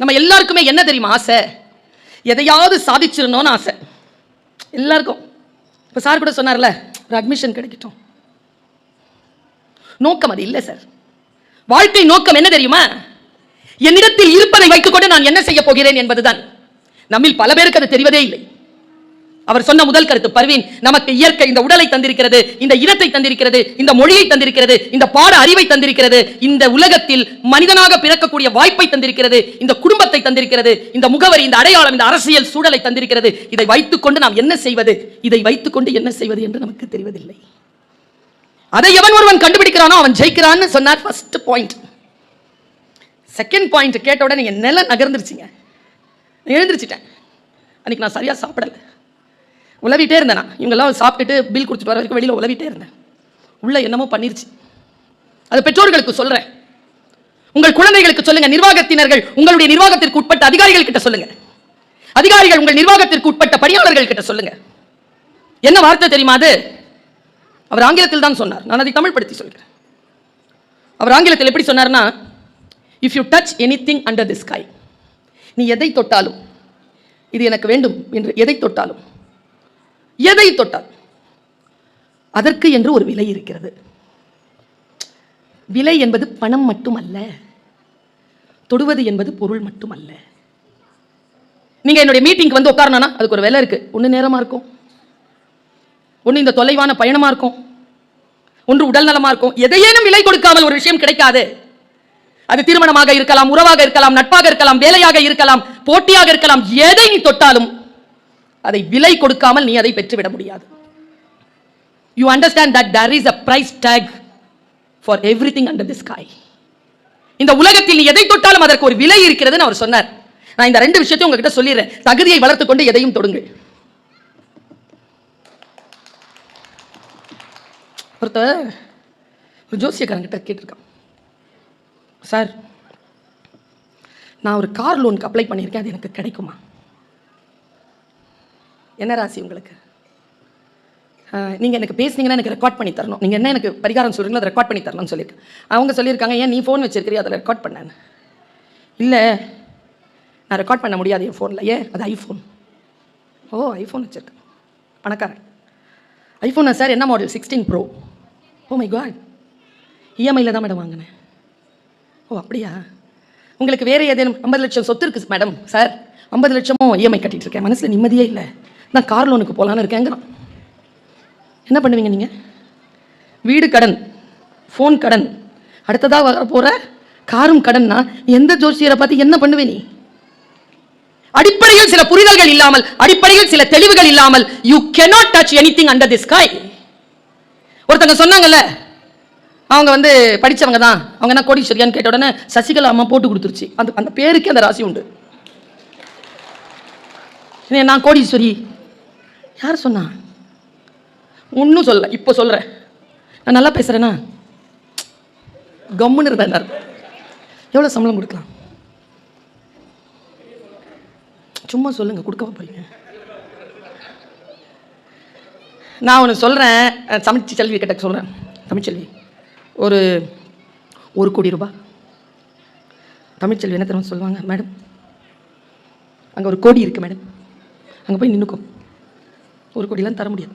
நம்ம எல்லாருக்குமே என்ன தெரியுமா ஆசை? எதையாவது சாதிச்சிடணும்னு ஆசை. எல்லாருக்கும். இப்போ சார் கூட சொன்னார்ல ஒரு அட்மிஷன் கிடைக்கட்டும். நோக்கம் அது இல்லை சார். வாழ்க்கை நோக்கம் என்ன தெரியுமா? என்னிடத்தில் இருப்பதை வைத்துக்கொண்டு நான் என்ன செய்ய போகிறேன் என்பதுதான். நம்மில் பல பேருக்கு அது தெரிவதே இல்லை. அவர் சொன்ன முதல் கருத்து பர்வீன் நமக்கு இயற்கை இந்த உடலை தந்திருக்கிறது இந்த இனத்தை தந்திருக்கிறது இந்த மொழியை தந்திருக்கிறது இந்த பாட அறிவை தந்திருக்கிறது இந்த உலகத்தில் மனிதனாக பிறக்கக்கூடிய வாய்ப்பை தந்திருக்கிறது இந்த குடும்பத்தை தந்திருக்கிறது இந்த முகவரி இந்த அடையாளம் இந்த அரசியல் சூழலை தந்திருக்கிறது. இதை வைத்துக்கொண்டு நாம் என்ன செய்வது? இதை வைத்துக்கொண்டு என்ன செய்வது என்று நமக்கு தெரிவதில்லை. அதை எவன் ஒருவன் கண்டுபிடிக்கிறானோ அவன் ஜெயிக்கிறான்னு சொன்னார் ஃபர்ஸ்ட் பாயிண்ட் செகண்ட் பாயிண்ட் கேட்ட உடனே என் நிலை நகர்ந்துருச்சுங்க. எழுந்திருச்சிட்டேன். அன்னைக்கு நான் சரியாக சாப்பிடலை. உழவிட்டே இருந்தேன்? நான் இவங்கெல்லாம் சாப்பிட்டுட்டு பில் கொடுத்துட்டு வர வரைக்கும் வெளியில் உழவிட்டே இருந்தேன். உள்ள என்னமோ பண்ணிருச்சு. அது பெற்றோர்களுக்கு சொல்கிறேன் உங்கள் குழந்தைகளுக்கு சொல்லுங்க. நிர்வாகத்தினர்கள் உங்களுடைய நிர்வாகத்திற்கு உட்பட்ட அதிகாரிகள் கிட்ட சொல்லுங்க. அதிகாரிகள் உங்கள் நிர்வாகத்திற்கு உட்பட்ட பணியாளர்கள் கிட்ட சொல்லுங்க. என்ன வார்த்தை தெரியுமா அது? அவர் ஆங்கிலத்தில் தான் சொன்னார். நான் அதை தமிழ் படுத்தி சொல்கிறேன். அவர் ஆங்கிலத்தில் எப்படி சொன்னார்னா if you touch anything under the sky நீ எதை தொட்டாலும் இது எனக்கு வேண்டும் என்று எதை தொட்டாலும் எதை தொட்டால்? அதற்கு என்று ஒரு விலை இருக்கிறது. விலை என்பது பணம் மட்டுமல்ல. தொடுவது என்பது பொருள் மட்டுமல்ல. நீங்க என்னுடைய மீட்டிங்க்கு வந்து உட்காரணா அதுக்கு ஒரு விலை இருக்கு. ஒன்று நேரமா இருக்கும். ஒன்று இந்த தொலைவான பயணமா இருக்கும். ஒன்று உடல் நலமா இருக்கும். எதையேனும் விலை கொடுக்காமல் ஒரு விஷயம் கிடைக்காது. அது திருமணமாக இருக்கலாம் உறவாக இருக்கலாம் நட்பாக இருக்கலாம் வேலையாக இருக்கலாம் போட்டியாக இருக்கலாம் எதை நீ தொட்டாலும் அதை விலை கொடுக்காமல் நீ அதை பெற்றுவிட முடியாது. You understand that there is a price tag for everything under the sky இந்த உலகத்தில் நீ எதை தொட்டாலும் அதற்கு ஒரு விலை இருக்கிறதுன்னு அவர் சொன்னார். நான் இந்த ரெண்டு விஷயத்தையும் உங்ககிட்ட சொல்லிடுறேன். தகுதியை வளர்த்துக்கொண்டு எதையும் தொடுங்கள். ஒருத்த ஒரு ஜோசியக்காரங்கிட்ட கேட்டிருக்கான். சார் நான் ஒரு கார் லோனுக்கு அப்ளை பண்ணியிருக்கேன் அது எனக்கு கிடைக்குமா? என்ன ராசி உங்களுக்கு? நீங்கள் எனக்கு பேசுனீங்கன்னா எனக்கு ரெக்கார்ட் பண்ணி தரணும். நீங்கள் என்ன எனக்கு பரிகாரம் சொல்கிறீங்களோ அதை ரெக்கார்ட் பண்ணி தரணும்னு சொல்லியிருக்கேன் அவங்க சொல்லியிருக்காங்க ஏன் நீ ஃபோன் வச்சிருக்கிறியா அதில் ரெக்கார்ட் பண்ணேன்னு இல்லை நான் ரெக்கார்ட் பண்ண முடியாது என் ஃபோனில் ஏன்? அது ஐஃபோன் ஓ ஐஃபோன் வச்சுருக்கேன். பணக்காரன். ஐஃபோனா சார் என்ன model sixteen pro oh my God இஎம்ஐயில் தான் மேடம் வாங்கினேன். ஓ அப்படியா? உங்களுக்கு வேறு ஏதேனும் ஐம்பது லட்சம் சொத்து இருக்குது மேடம் சார் ஐம்பது லட்சமும் இஎம்ஐ கட்டிகிட்டு இருக்கேன். மனசில் நிம்மதியே இல்லை. நான் கார் லோனுக்கு போகலான்னு இருக்கேங்கிறான் என்ன பண்ணுவீங்க நீங்கள் வீடு கடன் ஃபோன் கடன் அடுத்ததாக வர போகிற காரும் கடன்னா எந்த ஜோசியரை பார்த்து என்ன பண்ணுவே நீ? அடிப்படையில் சில புரிதல்கள் இல்லாமல் அடிப்படையில் சில தெளிவுகள் இல்லாமல் you cannot touch anything under this sky ஒருத்தங்க சொன்னாங்கல்ல அவங்க வந்து படிச்சவங்க தான். அவங்க என்ன கோடீஸ்வரியான்னு கேட்ட உடனே சசிகலா அம்மா போட்டு கொடுத்துருச்சு. அந்த அந்த பேருக்கு அந்த ராசி உண்டு. என்ன, நான் கோடீஸ்வரி யார் சொன்னா? ஒன்றும் சொல்ல இப்போ சொல்கிறேன் நான் நல்லா பேசுகிறேன்னா கம்முன்னு இருந்தேன் எவ்வளோ சம்பளம் கொடுக்கலாம்? சும்மா சொல்லுங்கள் கொடுக்கவா போறீங்க? நான் ஒன்று சொல்கிறேன் தமிழ்ச்சி செல்வி கிட்ட சொல்கிறேன் தமிழ்ச்செல்வி ஒரு ஒரு கோடி ரூபா தமிழ்ச்செல்வி என்ன தெரியுமா சொல்லுவாங்க? மேடம் அங்கே ஒரு கோடி இருக்குது மேடம். அங்கே போய் நின்றுக்கும் ஒரு கோடிலாம் தர முடியாது.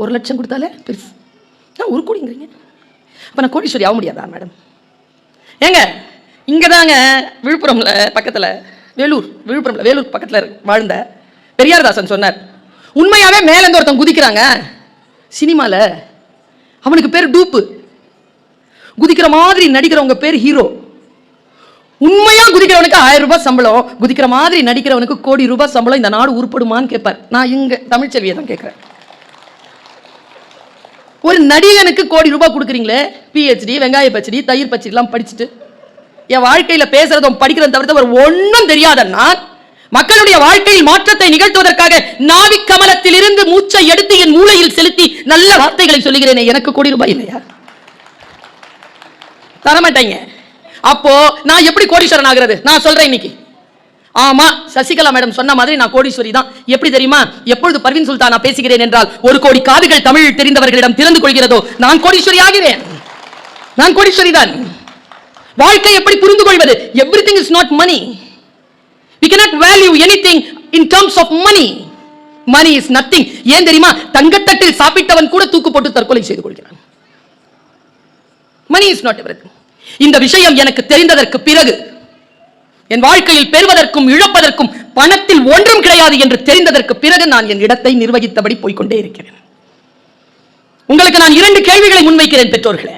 ஒரு லட்சம் கொடுத்தாலே பெருசு நான் ஒரு கோடிங்கிறீங்க. அப்போ நான் கோடீஸ்வரி ஆக முடியாதா மேடம் ஏங்க இங்கே தாங்க விழுப்புரமில் பக்கத்தில் வேலூர் விழுப்புரமில் வேலூர் பக்கத்தில் வாழ்ந்த பெரியார்தாசன் சொன்னார். உண்மையாகவே மேலேருந்து ஒருத்தன் குதிக்கிறாங்க. சினிமாவில் அவனுக்கு பேர் டூப்பு. குதிக்கிற மாதிரி நடிக்கிறவங்க பேர் ஹீரோ. உண்மையா குதிக்கிறவனுக்கு ஆயிரம் ரூபாய் சம்பளம்? குதிக்கிற மாதிரி நடிக்கிறவனுக்கு கோடி ரூபாய் சம்பளம் இந்த நாடு உருப்படுமான்னு கேட்பார். நான் இங்க தமிழ்ச்செல்வியை தான் கேட்குறேன். ஒரு நடிகனுக்கு கோடி ரூபாய் கொடுக்குறீங்களே? பிஹெச்டி வெங்காய பச்சடி தயிர் பச்சடிலாம் படிச்சுட்டு. என் வாழ்க்கையில் பேசுறதும் படிக்கிறதும் தவிர்த்து ஒரு ஒன்றும் தெரியாத நான் மக்களுடைய வாழ்க்கையில் மாற்றத்தை நிகழ்த்துவதற்காக நாவி கமலத்தில் இருந்து மூச்சை எடுத்து என் மூளையில் செலுத்தி நல்ல வார்த்தைகளை சொல்லுகிறேனே எனக்கு கோடி ரூபாய் இல்லையா? தரமாட்டாங்க. அப்போ நான் எப்படி கோடீஸ்வரன் ஆகிறது? நான் சொல்றேன் இன்னைக்கு. ஆமா சசிகலா மேடம் சொன்ன மாதிரி நான் கோடீஸ்வரி தான். எப்படி தெரியுமா? எப்பொழுது பர்வின் சுல்தானா பேசுகிறேன் என்றால் ஒரு கோடி காதுகள் தமிழ் தெரிந்தவர்களிடம் திறந்து கொள்கிறதோ நான் கோடீஸ்வரி ஆகிறேன். நான் கோடீஸ்வரி தான். வாழ்க்கை எப்படி புரிந்து கொள்வது? Everything is not money we cannot value anything in terms of money money is nothing ஏன் தெரியுமா? தங்கத்தட்டில் சாப்பிட்டவன் கூட தூக்கு போட்டு தற்கொலை செய்து கொள்கிறான். Money is not everything. இந்த விஷயம் எனக்கு தெரிந்ததற்கு பிறகு என் வாழ்க்கையில் பெறுவதற்கும் இழப்பதற்கும் பணத்தில் ஒன்றும் கிடையாது என்று தெரிந்ததற்கு பிறகு நான் என் இடத்தை நிர்வகித்தபடி போய்க்கொண்டே இருக்கிறேன். உங்களுக்கு நான் இரண்டு கேள்விகளை முன்வைக்கிறேன் பெற்றோர்களே.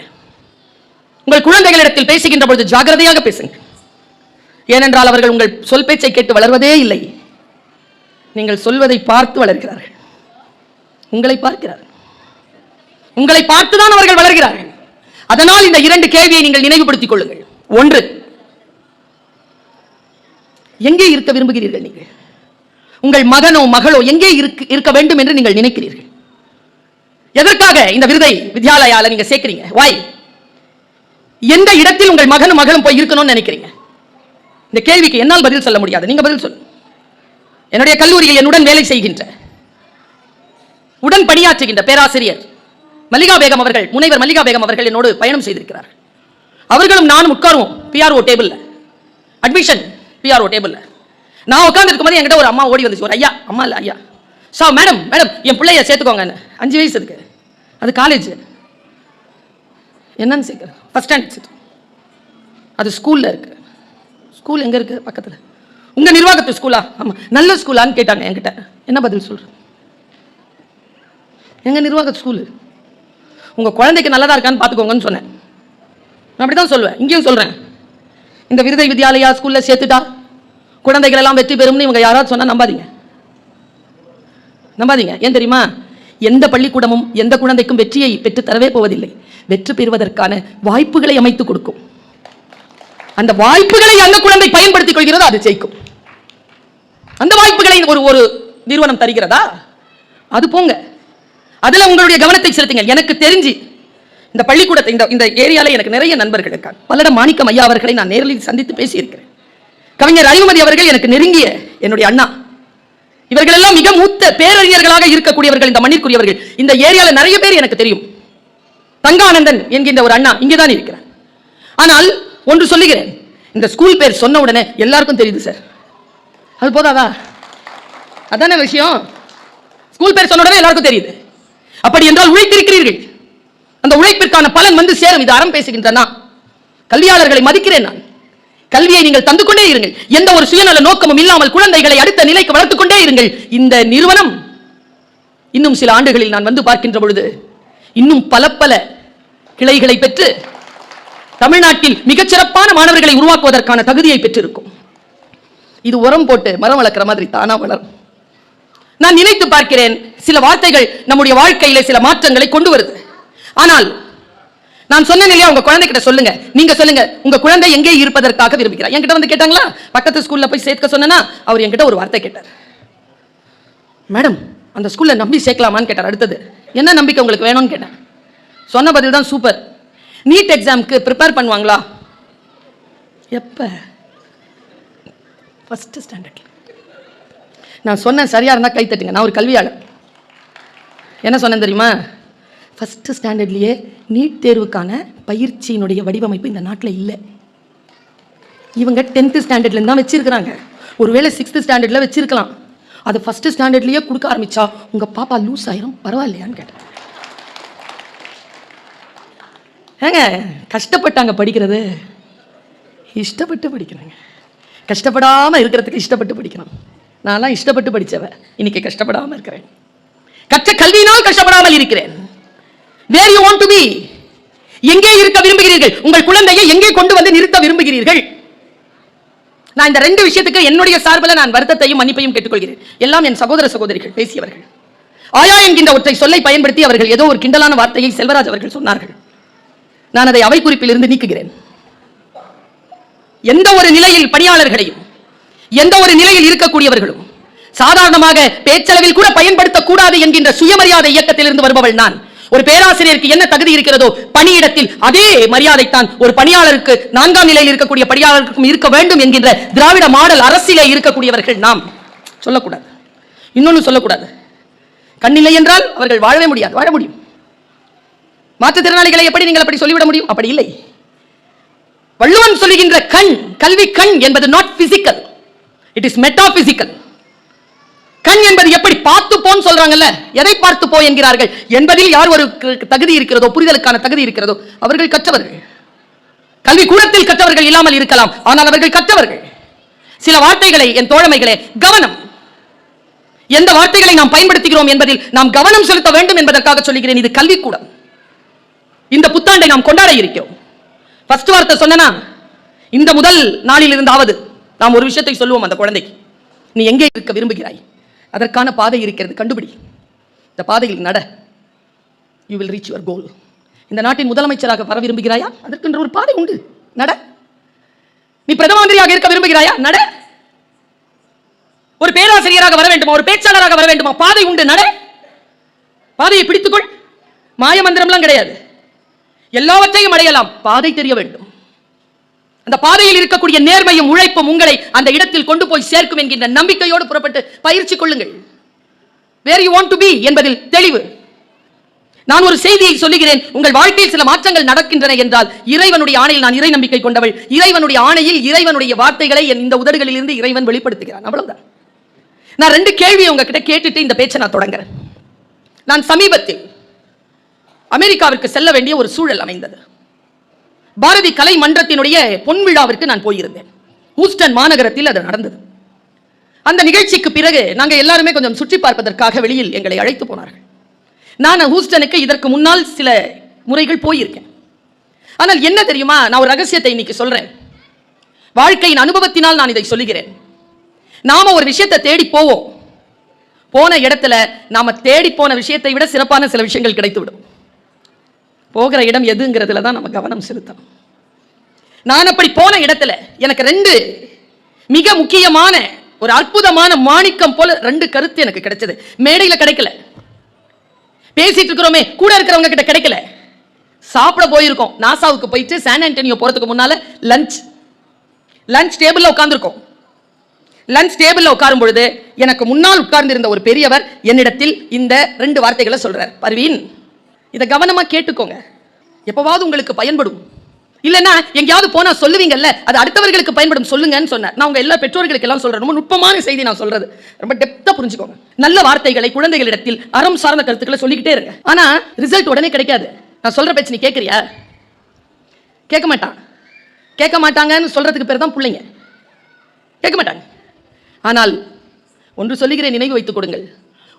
உங்கள் குழந்தைகளிடத்தில் பேசுகின்ற பொழுது ஜாகிரதையாக பேசுங்க ஏனென்றால் அவர்கள் உங்கள் சொல் பேச்சை கேட்டு வளர்வதே இல்லை. நீங்கள் சொல்வதை பார்த்து வளர்கிறார்கள். உங்களை பார்க்கிறார்கள். உங்களை பார்த்துதான் அவர்கள் வளர்கிறார்கள். அதனால் இந்த இரண்டு கேள்வியை நீங்கள் நினைவுபடுத்திக் கொள்ளுங்கள். ஒன்று எங்கே இருக்க விரும்புகிறீர்கள் நீங்கள்? உங்கள் மகனோ மகளோ எங்கே இருக்க இருக்க வேண்டும் என்று நீங்கள் நினைக்கிறீர்கள். எதற்காக இந்த விருதை வித்யாலயால நீங்க சேர்க்கிறீங்க? வாய் எந்த இடத்தில் உங்கள் மகனும் மகளும் போய் இருக்கணும்னு நினைக்கிறீங்க? இந்த கேள்விக்கு என்னால் பதில் சொல்ல முடியாது. நீங்க பதில் சொல்லுங்க. என்னுடைய கல்லூரியில் என்னுடன் வேலை செய்கின்ற உடன் பணியாற்றுகின்ற பேராசிரியர் மல்லிகா பேகம் அவர்கள் முனைவர் மல்லிகா பேகம் அவர்கள் என்னோடு பயணம் செய்திருக்கிறார் அவர்களும் நானும் உட்காருவோம் பிஆர்ஓ டேபிளில் அட்மிஷன் பிஆர்ஓ டேபிளில் நான் உட்காந்து இருக்கும்போது என்கிட்ட ஒரு அம்மா ஓடி வந்துச்சு. ஒரு ஐயா அம்மா இல்ல ஐயா. சா மேடம் மேடம் என் பிள்ளைய சேர்த்துக்கோங்க அஞ்சு வயசு இருக்கு. அது காலேஜ் என்னன்னு சேர்க்குறேன் ஃபஸ்ட் ஸ்டாண்டர்ட் அது ஸ்கூலில் இருக்கு. ஸ்கூல் எங்கே இருக்கு? பக்கத்தில். உங்கள் நிர்வாகத்து ஸ்கூலா ஆமாம் நல்ல ஸ்கூலான்னு கேட்டாங்க என்கிட்ட. என்ன பதில் சொல்கிறேன் எங்கள் நிர்வாக ஸ்கூலு உங்க குழந்தைக்கு நல்லதாக இருக்கான்னு பார்த்துக்கோங்கன்னு சொன்னேன். நான் அப்படிதான் சொல்லுவேன். இங்கேயும் சொல்றேன். இந்த விருதை வித்யாலயா ஸ்கூல்ல சேர்த்துட்டா குழந்தைகள் எல்லாம் வெற்றி பெறும்னு இவங்க யாராவது சொன்னா நம்பாதீங்க. நம்பாதீங்க. ஏன் தெரியுமா? எந்த பள்ளிக்கூடமும் எந்த குழந்தைக்கும் வெற்றியை பெற்று தரவே போவதில்லை. வெற்றி பெறுவதற்கான வாய்ப்புகளை அமைத்து கொடுக்கும். அந்த வாய்ப்புகளை அந்த குழந்தை பயன்படுத்திக் கொள்கிறதோ அது ஜெயிக்கும். அந்த வாய்ப்புகளை ஒரு ஒரு நிறுவனம் தருகிறதா? அது போங்க. அதுல உங்களுடைய கவனத்தை செலுத்துங்க எனக்கு தெரிஞ்சு இந்த பள்ளிக்கூடத்தை இந்த இந்த ஏரியாவில் எனக்கு நிறைய நண்பர்கள் இருக்காங்க. பல்லட மாணிக்கம் ஐயா அவர்களை நான் நேரில் சந்தித்து பேசியிருக்கிறேன். கவிஞர் அறிவுமதி அவர்கள் எனக்கு நெருங்கிய என்னுடைய அண்ணா. இவர்களெல்லாம் மிக மூத்த பேரறிஞர்களாக இருக்கக்கூடியவர்கள் இந்த மண்ணிற்குரியவர்கள். இந்த ஏரியாவில் நிறைய பேர் எனக்கு தெரியும். தங்கானந்தன் என்கின்ற ஒரு அண்ணா இங்கேதான் இருக்கிறார். ஆனால் ஒன்று சொல்லுகிறேன். இந்த ஸ்கூல் பேர் சொன்ன உடனே எல்லாருக்கும் தெரியுது சார். அது போதாதா? அதான விஷயம்? ஸ்கூல் பேர் சொன்ன உடனே எல்லாருக்கும் தெரியுது. அப்படி என்றால் உழைத்திருக்கிறீர்கள். அந்த உழைப்பிற்கான பலன் வந்து சேரும். இது அறம் பேசுகின்ற நான். கல்வியாளர்களை மதிக்கிறேன் நான். கல்வியை நீங்கள் தந்து கொண்டே இருங்கள். எந்த ஒரு சுயநல நோக்கமும் இல்லாமல் குழந்தைகளை அடுத்த நிலைக்கு வளர்த்துக் கொண்டே இருங்கள். இந்த நிறுவனம் இன்னும் சில ஆண்டுகளில் நான் வந்து பார்க்கின்ற பொழுது இன்னும் பல பல கிளைகளை பெற்று தமிழ்நாட்டில் மிகச்சிறப்பான மாணவர்களை உருவாக்குவதற்கான தகுதியை பெற்றிருக்கும். இது உரம் போட்டு மரம் வளர்க்கிற மாதிரி தானா வளரும். நான் நினைத்து பார்க்கிறேன் சில வார்த்தைகள் நம்முடைய வாழ்க்கையில சில மாற்றங்களை கொண்டு வருது. ஆனால் நான் சொன்னேன் இல்லையா உங்க குழந்தைகிட்ட சொல்லுங்க. நீங்க சொல்லுங்க உங்க குழந்தை எங்கே இருப்பதற்காக விரும்புகிறார்? என்கிட்ட வந்து கேட்டாங்களா? பக்கத்து ஸ்கூல்ல போய் சேர்க்க சொன்னா அவர் என்கிட்ட ஒரு வார்த்தை கேட்டார். மேடம் அந்த ஸ்கூல்ல நம்பி சேர்க்கலாமான்னு கேட்டார் அடுத்தது. என்ன நம்பிக்கை உங்களுக்கு வேணும்னு கேட்டேன். சொன்ன பதில் தான் சூப்பர் நீட் எக்ஸாம்க்கு ப்ரிப்பேர் பண்ணுவாங்களா? எப்ப? ஃபஸ்ட்டு ஸ்டாண்டர்டில் நான் சொன்னேன் சரியாக இருந்தால் கை தட்டுங்க. நான் ஒரு கல்வியாளர் என்ன சொன்னேன் தெரியுமா? ஃபஸ்ட்டு ஸ்டாண்டர்ட்லேயே நீட் தேர்வுக்கான பயிற்சியினுடைய வடிவமைப்பு இந்த நாட்டில் இல்லை. இவங்க டென்த்து ஸ்டாண்டர்ட்லேருந்து தான் வச்சிருக்கிறாங்க. ஒருவேளை சிக்ஸ்த்து ஸ்டாண்டர்டில் வச்சுருக்கலாம். அதை ஃபஸ்ட்டு ஸ்டாண்டர்ட்லேயே கொடுக்க ஆரம்பிச்சா உங்கள் பாப்பா லூஸ் ஆயிரும் பரவாயில்லையான்னு கேட்டேன். ஏங்க கஷ்டப்பட்டாங்க படிக்கிறது. இஷ்டப்பட்டு படிக்கணுங்க கஷ்டப்படாமல் இருக்கிறதுக்கு இஷ்டப்பட்டு படிக்கணும். நான்லாம் இஷ்டப்பட்டு படித்தவ இன்னைக்கு கஷ்டப்படாமல் இருக்கிறேன். கற்ற கல்வியினால் கஷ்டப்படாமல் இருக்கிறேன். Where you want to be எங்கே இருக்க விரும்புகிறீர்கள்? உங்கள் குழந்தையை எங்கே கொண்டு வந்து நிறுத்த விரும்புகிறீர்கள்? நான் இந்த ரெண்டு விஷயத்துக்கு என்னுடைய சார்பில் நான் வருத்தத்தையும் மன்னிப்பையும் கேட்டுக்கொள்கிறேன். எல்லாம் என் சகோதர சகோதரிகள் பேசியவர்கள். ஆயா என்கின்ற ஒற்றை சொல்லை பயன்படுத்தி அவர்கள் ஏதோ ஒரு கிண்டலான வார்த்தையை செல்வராஜ் அவர்கள் சொன்னார்கள். நான் அதை அவை குறிப்பிலிருந்து நீக்குகிறேன். எந்த ஒரு நிலையில் பணியாளர்களையும் எந்த ஒரு நிலையில் இருக்கக்கூடியவர்களும் சாதாரணமாக பேச்சளவில் கூட பயன்படுத்தக்கூடாது என்கின்ற சுயமரியாதை இயக்கத்திலிருந்து வருபவள் நான். ஒரு பேராசிரியருக்கு என்ன தகுதி இருக்கிறதோ பணியிடத்தில் அதே மரியாதைத்தான் ஒரு பணியாளருக்கு நான்காம் நிலையில் இருக்கக்கூடிய பணியாளருக்கும் இருக்க வேண்டும் என்கின்ற திராவிட மாடல் அரசிலே இருக்கக்கூடியவர்கள் நாம். சொல்லக்கூடாது. இன்னொன்னு சொல்லக்கூடாது. கண்ணில்லை என்றால் அவர்கள் வாழவே முடியாது. வாழ முடியும். மாற்றுத்திறனாளிகளை எப்படி நீங்கள் அப்படி சொல்லிவிட முடியும்? அப்படி இல்லை. வள்ளுவன் சொல்லுகின்ற கண் கல்வி கண் என்பது not physical it is metaphysical கண் என்பது எப்படி பார்த்து போன்னு சொல்றாங்கல்ல? எதை பார்த்து போ என்கிறார்கள்? என்பதில் யார் ஒரு தகுதி இருக்கிறதோ புரிதலுக்கான தகுதி இருக்கிறதோ அவர்கள் கற்றவர்கள். கல்வி கூடத்தில் கற்றவர்கள் இல்லாமல் இருக்கலாம். ஆனால் அவர்கள் கற்றவர்கள். சில வார்த்தைகளை என் தோழமைகளே கவனம். எந்த வார்த்தைகளை நாம் பயன்படுத்துகிறோம் என்பதில் நாம் கவனம் செலுத்த வேண்டும் என்பதற்காக சொல்லுகிறேன். இது கல்விக்கூடம். இந்த புத்தாண்டை நாம் கொண்டாட இருக்கிறோம். ஃபர்ஸ்ட் வார்த்தை சொன்னனா? இந்த முதல் நாளில் இருந்தாவது நாம் ஒரு விஷயத்தை சொல்லுவோம் அந்த குழந்தைக்கு. நீ எங்கே இருக்க விரும்புகிறாய்? அதற்கான பாதை இருக்கிறது. கண்டுபிடி. இந்த பாதையில் நட. You will reach your goal இந்த நாட்டின் முதலமைச்சராக வர விரும்புகிறாயா? அதற்கென்ற ஒரு பாதை உண்டு. நட. நீ பிரதம மந்திரியாக இருக்க விரும்புகிறாயா? நட. ஒரு பேராசிரியராக வர வேண்டுமா? ஒரு பேச்சாளராக வர வேண்டுமா? பாதை உண்டு. நட. பாதையை பிடித்துக்கொள். மாய மந்திரம்லாம் கிடையாது. எல்லாவற்றையும் அடையலாம். பாதை தெரிய வேண்டும். அந்த பாதையில் இருக்கக்கூடிய நேர்மையும் உழைப்பும் உங்களை அந்த இடத்தில் கொண்டு போய் சேர்க்கும் என்கின்ற நம்பிக்கையோடு புறப்பட்டு பயிற்சி கொள்ளுங்கள். Where you want to be என்பதில் தெளிவு. நான் ஒரு செய்தியை சொல்லுகிறேன். உங்கள் வாழ்க்கையில் சில மாற்றங்கள் நடக்கின்றன என்றால் இறைவனுடைய ஆணையில் நான் இறை நம்பிக்கை கொண்டவள். இறைவனுடைய ஆணையில் இறைவனுடைய வார்த்தைகளை என் இந்த உதடுகளில் இருந்து இறைவன் வெளிப்படுத்துகிறான். அவ்வளவுதான். நான் ரெண்டு கேள்வியை உங்ககிட்ட கேட்டுட்டு இந்த பேச்சை நான் தொடங்குறேன். நான் சமீபத்தில் அமெரிக்காவிற்கு செல்ல வேண்டிய ஒரு சூழல் அமைந்தது. பாரதி கலை மன்றத்தினுடைய பொன் விழாவிற்கு நான் போயிருந்தேன். ஹூஸ்டன் மாநகரத்தில் அது நடந்தது. அந்த நிகழ்ச்சிக்கு பிறகு நாங்கள் எல்லாருமே கொஞ்சம் சுற்றி பார்ப்பதற்காக வெளியில் எங்களை அழைத்து போனார்கள். நான் ஹூஸ்டனுக்கு இதற்கு முன்னால் சில முறைகள் போயிருக்கேன். ஆனால் என்ன தெரியுமா நான் ஒரு ரகசியத்தை இன்னைக்கு சொல்றேன். வாழ்க்கையின் அனுபவத்தினால் நான் இதை சொல்லுகிறேன். நாம ஒரு விஷயத்தை தேடி போவோம். போன இடத்துல நாம தேடி போன விஷயத்தை விட சிறப்பான சில விஷயங்கள் கிடைத்துவிடும். போகிற இடம் எதுங்கிறதுல தான் நம்ம கவனம் செலுத்தணும். நான் அப்படி போன இடத்துல எனக்கு ரெண்டு மிக முக்கியமான ஒரு அற்புதமான மாணிக்கம் போல ரெண்டு கருத்து எனக்கு கிடைச்சது. மேடையில் கிடைக்கல. பேசிட்டு இருக்கிறோமே கூட இருக்கிறவங்க கிட்ட கிடைக்கல. சாப்பிட போயிருக்கோம். நாசாவுக்கு போயிட்டு சான் ஆண்டனியோ போறதுக்கு முன்னால லஞ்ச் லஞ்ச் டேபிளில் உட்காந்துருக்கோம் லஞ்ச் டேபிளில் உட்காரும் பொழுது எனக்கு முன்னால் உட்கார்ந்திருந்த ஒரு பெரியவர் என்னிடத்தில் இந்த ரெண்டு வார்த்தைகளை சொல்றார். பர்வீன் இதை கவனமா கேட்டுக்கோங்க. எப்பவாவது உங்களுக்கு பயன்படும். இல்லைன்னா எங்கேயாவது போனால் சொல்லுவீங்கல்ல அது அடுத்தவர்களுக்கு பயன்படும் சொல்லுங்கன்னு சொன்னேன் நான் உங்கள் எல்லா பெற்றோர்களுக்கு எல்லாம் சொல்கிறேன் ரொம்ப நுட்பமான செய்தி நான் சொல்கிறது ரொம்ப டெப்த்தாக புரிஞ்சுக்கோங்க. நல்ல வார்த்தைகளை குழந்தைகளிடத்தில் அறம் சார்ந்த கருத்துக்களை சொல்லிக்கிட்டே இருங்க. ஆனால் ரிசல்ட் உடனே கிடைக்காது. நான் சொல்கிற பேச்சு நீ கேட்க மாட்டான். கேட்க மாட்டாங்கன்னு சொல்கிறதுக்கு பேர் தான் பிள்ளைங்க. கேட்க மாட்டாங்க. ஆனால் ஒன்று சொல்லுகிறேன் நினைவு வைத்துக் கொடுங்கள்.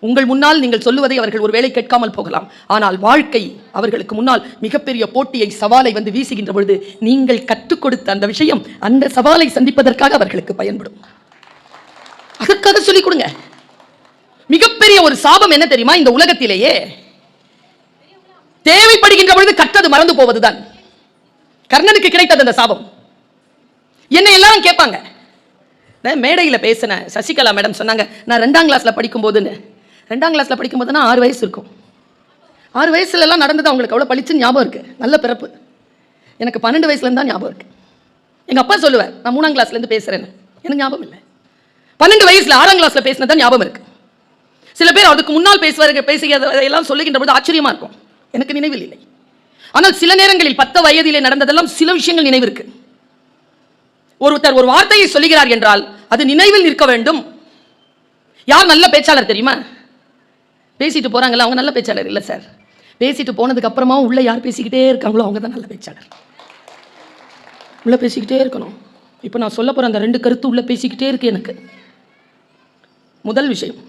உங்கள் முன்னால் நீங்கள் சொல்லுவதை அவர்கள் ஒருவேளை கேட்காமல் போகலாம். ஆனால் வாழ்க்கை அவர்களுக்கு முன்னால் மிகப்பெரிய போட்டியை சவாலை வந்து வீசுகின்ற பொழுது நீங்கள் கற்றுக் கொடுத்த அந்த விஷயம் அந்த சவாலை சந்திப்பதற்காக அவர்களுக்கு பயன்படும். அதற்காக சொல்லிக் கொடுங்க. மிகப்பெரிய ஒரு சாபம் என்ன தெரியுமா? இந்த உலகத்திலேயே தேவைப்படுகின்ற பொழுது கற்றது மறந்து போவதுதான். கர்ணனுக்கு கிடைத்தது அந்த சாபம். என்னை எல்லாரும் கேட்பாங்க. நான் மேடையில் பேசின சசிகலா மேடம் சொன்னாங்க நான் ரெண்டாம் கிளாஸில் படிக்கும்போதுன்னு. ரெண்டாம் கிளாஸில் படிக்கும்போதுனா ஆறு வயசு இருக்கும். ஆறு வயசுலலாம் நடந்தது அவங்களுக்கு அவ்வளோ பளிச்சுன்னு ஞாபகம் இருக்குது நல்ல பிறப்பு. எனக்கு பன்னெண்டு வயசுலேருந்து தான் ஞாபகம் இருக்குது எங்கள் அப்பா சொல்லுவார் நான் மூணாம் கிளாஸ்லேருந்து பேசுகிறேன்னு எனக்கு ஞாபகம் இல்லை. பன்னெண்டு வயசில் ஆறாம் கிளாஸில் பேசினது தான் ஞாபகம் இருக்குது சில பேர் அதுக்கு முன்னால் பேசுவார்கள் பேசுகிறத எல்லாம் சொல்லுகின்ற பொழுது ஆச்சரியமாக இருக்கும். எனக்கு நினைவில் இல்லை. ஆனால் சில நேரங்களில் பத்த வயதிலே நடந்ததெல்லாம் சில விஷயங்கள் நினைவிருக்கு ஒருத்தர் ஒரு வார்த்தையை சொல்லுகிறார் என்றால் அது நினைவில் நிற்க வேண்டும். யார் நல்ல பேச்சாளர் தெரியுமா? பேசிட்டு போகிறாங்களா அவங்க நல்ல பேச்சாளர் இல்லை சார் பேசிட்டு போனதுக்கப்புறமா உள்ளே யார் பேசிக்கிட்டே இருக்காங்களோ அவங்க தான் நல்ல பேச்சாளர். உள்ளே பேசிக்கிட்டே இருக்கணும். இப்போ நான் சொல்ல போகிற அந்த ரெண்டு கருத்து உள்ளே பேசிக்கிட்டே இருக்கு எனக்கு. முதல் விஷயம்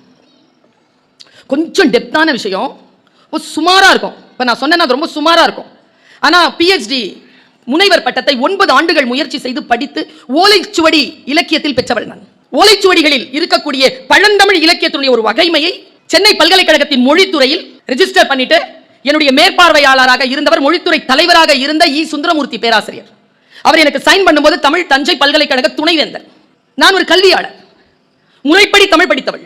கொஞ்சம் டெப்தான விஷயம் சுமாராக இருக்கும். இப்போ நான் சொன்னேன்னா அது ரொம்ப சுமாராக இருக்கும். ஆனால் பிஹெச்டி முனைவர் பட்டத்தை ஒன்பது ஆண்டுகள் முயற்சி செய்து படித்து ஓலைச்சுவடி இலக்கியத்தில் பெற்றவள் நான். ஓலைச்சுவடிகளில் இருக்கக்கூடிய பழந்தமிழ் இலக்கியத்தினுடைய ஒரு வகைமையை சென்னை பல்கலைக்கழகத்தின் மொழித்துறையில் ரிஜிஸ்டர் பண்ணிட்டு என்னுடைய மேற்பார்வையாளராக இருந்தவர் மொழித்துறை தலைவராக இருந்த இ. சுந்தரமூர்த்தி பேராசிரியர். அவர் எனக்கு சைன் பண்ணும்போது தமிழ் தஞ்சை பல்கலைக்கழக துணைவேந்தர். நான் ஒரு கல்வியாளர். முறைப்படி தமிழ் படித்தவள்.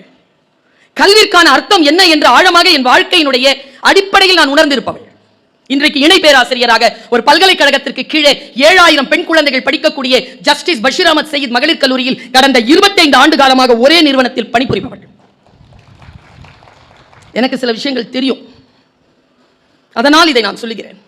கல்விற்கான அர்த்தம் என்ன என்று ஆழமாக என் வாழ்க்கையினுடைய அடிப்படையில் நான் உணர்ந்திருப்பவள். இன்றைக்கு இணை பேராசிரியராக ஒரு பல்கலைக்கழகத்திற்கு கீழே ஏழாயிரம் பெண் குழந்தைகள் படிக்கக்கூடிய ஜஸ்டிஸ் பஷீர் அஹமத் சயீத் மகளிர் கல்லூரியில் கடந்த 25 ஆண்டு காலமாக ஒரே நிறுவனத்தில் பணிபுரிபவள். எனக்கு சில விஷயங்கள் தெரியும். அதனால் இதை நான் சொல்லுகிறேன்.